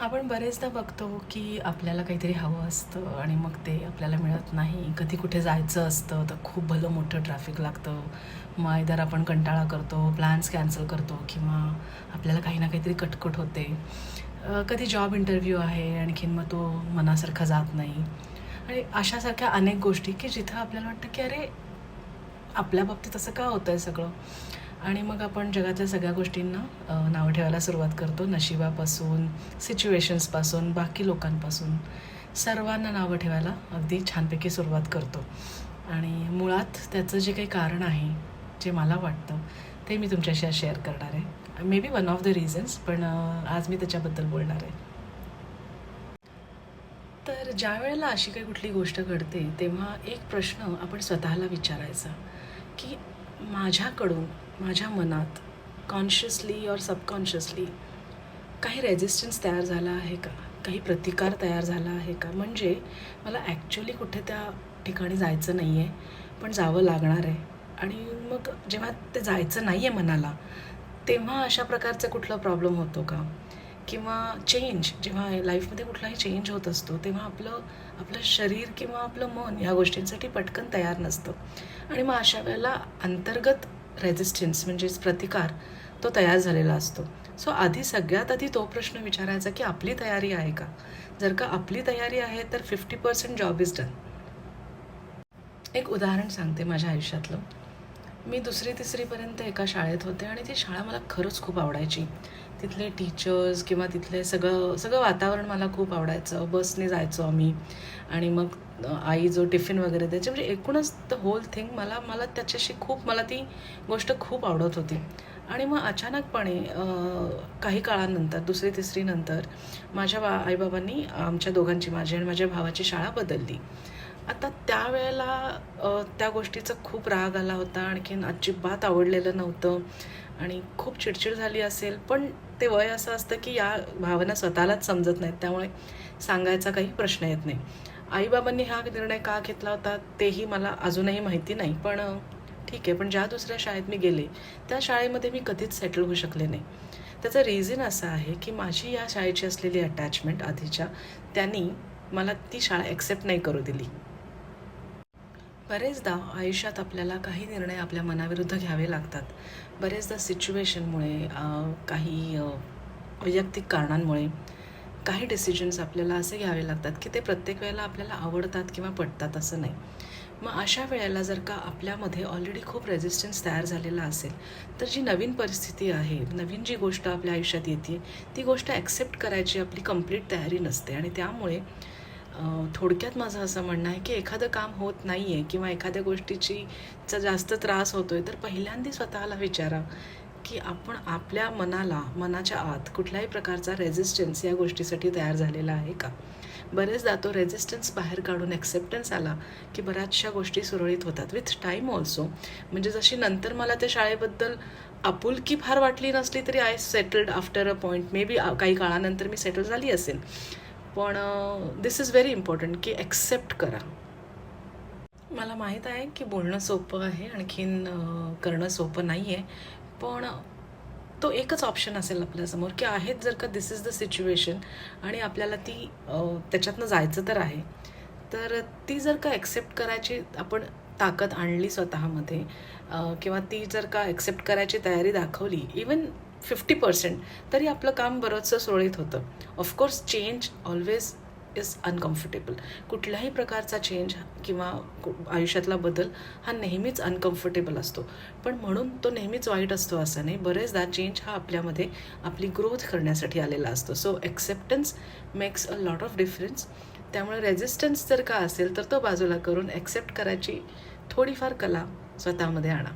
आपण बरेचदा बघतो की आपल्याला काहीतरी हवं असतं आणि मग ते आपल्याला मिळत नाही. कधी कुठे जायचं असतं तर खूप भलं मोठं ट्रॅफिक लागतं. मग आयदर आपण कंटाळा करतो प्लॅन्स कॅन्सल करतो किंवा आपल्याला काही ना काहीतरी कटकट होते. कधी जॉब इंटरव्ह्यू आहे आणखीन मग तो मनासारखा जात नाही. आणि अशासारख्या अनेक गोष्टी की जिथं आपल्याला वाटतं की अरे आपल्या बाबतीत असं का होतं आहे सगळं? आणि मग आपण जगातल्या सगळ्या गोष्टींना नावं ठेवायला सुरुवात करतो. नशिबापासून सिच्युएशन्सपासून बाकी लोकांपासून. सर्वांना नावं ठेवायला अगदी छानपैकी सुरुवात करतो. आणि मुळात त्याचं जे काही कारण आहे जे मला वाटतं ते मी तुमच्याशी आज शेअर करणार आहे. Maybe one of the reasons पण आज मी त्याच्याबद्दल बोलणार आहे. तर ज्या वेळेला अशी काही कुठली गोष्ट घडते तेव्हा एक प्रश्न आपण स्वतःला विचारायचा की माझ्याकडून माझ्या मनात कॉन्शियसली और सबकॉन्शियसली काही रेजिस्टन्स तयार झाला आहे का? काही प्रतिकार तयार झाला आहे का? म्हणजे मला ॲक्च्युली कुठे त्या ठिकाणी जायचं नाही आहे पण जावं लागणार आहे. आणि मग जेव्हा ते जायचं नाही आहे मनाला तेव्हा अशा प्रकारचा कुठला प्रॉब्लेम होतो का? किंवा चेंज जेव्हा लाईफमध्ये कुठलाही चेंज होत असतो तेव्हा आपलं आपलं शरीर किंवा आपलं मन ह्या गोष्टींसाठी पटकन तयार नसतं. आणि मग अशा वेळेला अंतर्गत रेझिस्टन्स म्हणजेच प्रतिकार तो तयार झालेला असतो. सो आधी सगळ्यात आधी तो प्रश्न विचारायचा की आपली तयारी आहे का? जर का आपली तयारी आहे तर fifty percent job is done एक उदाहरण सांगते माझ्या आयुष्यातलं. मी दुसरी तिसरीपर्यंत एका शाळेत होते आणि ती शाळा मला खरंच खूप आवडायची. तिथले टीचर्स किंवा तिथले सगळं सगळं वातावरण मला खूप आवडायचं. बसने जायचो आम्ही. आणि मग आई जो टिफिन वगैरे द्यायची म्हणजे एकूणच द होल थिंग मला मला त्याच्याशी खूप मला ती गोष्ट खूप आवडत होती. आणि मग अचानकपणे काही काळानंतर दुसरी तिसरीनंतर माझ्या बा आईबाबांनी आमच्या दोघांची माझी आणि माझ्या भावाची शाळा बदलली. आता त्यावेळेला त्या गोष्टीचा खूप राग आला होता. आणखीन अजिबात आवडलेलं नव्हतं. आणि खूप चिडचिड झाली असेल. पण ते वय असं असतं की या भावना स्वतःलाच समजत नाहीत. त्यामुळे सांगायचा काही प्रश्न येत नाही. आईबाबांनी हा निर्णय का घेतला होता तेही मला अजूनही माहिती नाही. पण ठीक आहे. पण ज्या दुसऱ्या शाळेत मी गेले त्या शाळेमध्ये मी कधीच सेटल होऊ शकले नाही. त्याचं रिझन असं आहे की माझी या शाळेची असलेली अटॅचमेंट आधीच्या त्यांनी मला ती शाळा ॲक्सेप्ट नाही करू दिली. बरेचदा आयुष्यात आपल्याला काही निर्णय आपल्या मनाविरुद्ध घ्यावे लागतात. बरेचदा सिच्युएशनमुळे काही वैयक्तिक कारणांमुळे काही डिसिजन्स आपल्याला असे घ्यावे लागतात की ते प्रत्येक वेळेला आपल्याला आवडतात किंवा पटतात असं नाही. मग अशा वेळेला जर का आपल्यामध्ये ऑलरेडी खूप रेझिस्टन्स तयार झालेला असेल तर जी नवीन परिस्थिती आहे नवीन जी गोष्ट आपल्या आयुष्यात येते ती गोष्ट ॲक्सेप्ट करायची आपली कंप्लीट तयारी नसते आणि त्यामुळे थोडक्यात माझं असं म्हणणं आहे की एखादं काम होत नाही आहे किंवा एखाद्या गोष्टीची चा जास्त त्रास होतो आहे तर पहिल्यांदा स्वतःला विचारा की आपण आपल्या मनाला मनाच्या आत कुठल्याही प्रकारचा रेझिस्टन्स या गोष्टीसाठी तयार झालेला आहे का? बरेचदा तो रेझिस्टन्स बाहेर काढून ॲक्सेप्टन्स आला की बऱ्याचशा गोष्टी सुरळीत होतात. विथ टाईम ऑल्सो म्हणजे जशी नंतर मला त्या शाळेबद्दल आपुलकी फार वाटली नसली तरी I settled after a point maybe बी काही काळानंतर मी सेटल झाली असेल. पण दिस इज व्हेरी इम्पॉर्टंट की ॲक्सेप्ट करा. मला माहीत आहे की बोलणं सोपं आहे आणखीन करणं सोपं नाही आहे पण तो एकच ऑप्शन असेल आपल्यासमोर की आहेत जर का दिस इज द सिच्युएशन आणि आपल्याला ती त्याच्यातनं जायचं तर आहे तर ती जर का ॲक्सेप्ट करायची आपण ताकद आणली स्वतःमध्ये किंवा ती जर का ॲक्सेप्ट करायची तयारी दाखवली इवन फिफ्टी पर्सेंट तरी आपलं काम बरंचसं सुरळीत होतं. Of course change always is uncomfortable कुठल्याही प्रकारचा चेंज किंवा आयुष्यातला बदल हा नेहमीच अनकम्फर्टेबल असतो. पण म्हणून तो नेहमीच वाईट असतो असं नाही. बरेचदा चेंज हा आपल्यामध्ये आपली ग्रोथ करण्यासाठी आलेला असतो. So acceptance makes a lot of difference त्यामुळे रेझिस्टन्स जर का असेल तर तो बाजूला करून ॲक्सेप्ट करायची थोडीफार कला स्वतःमध्ये आणा.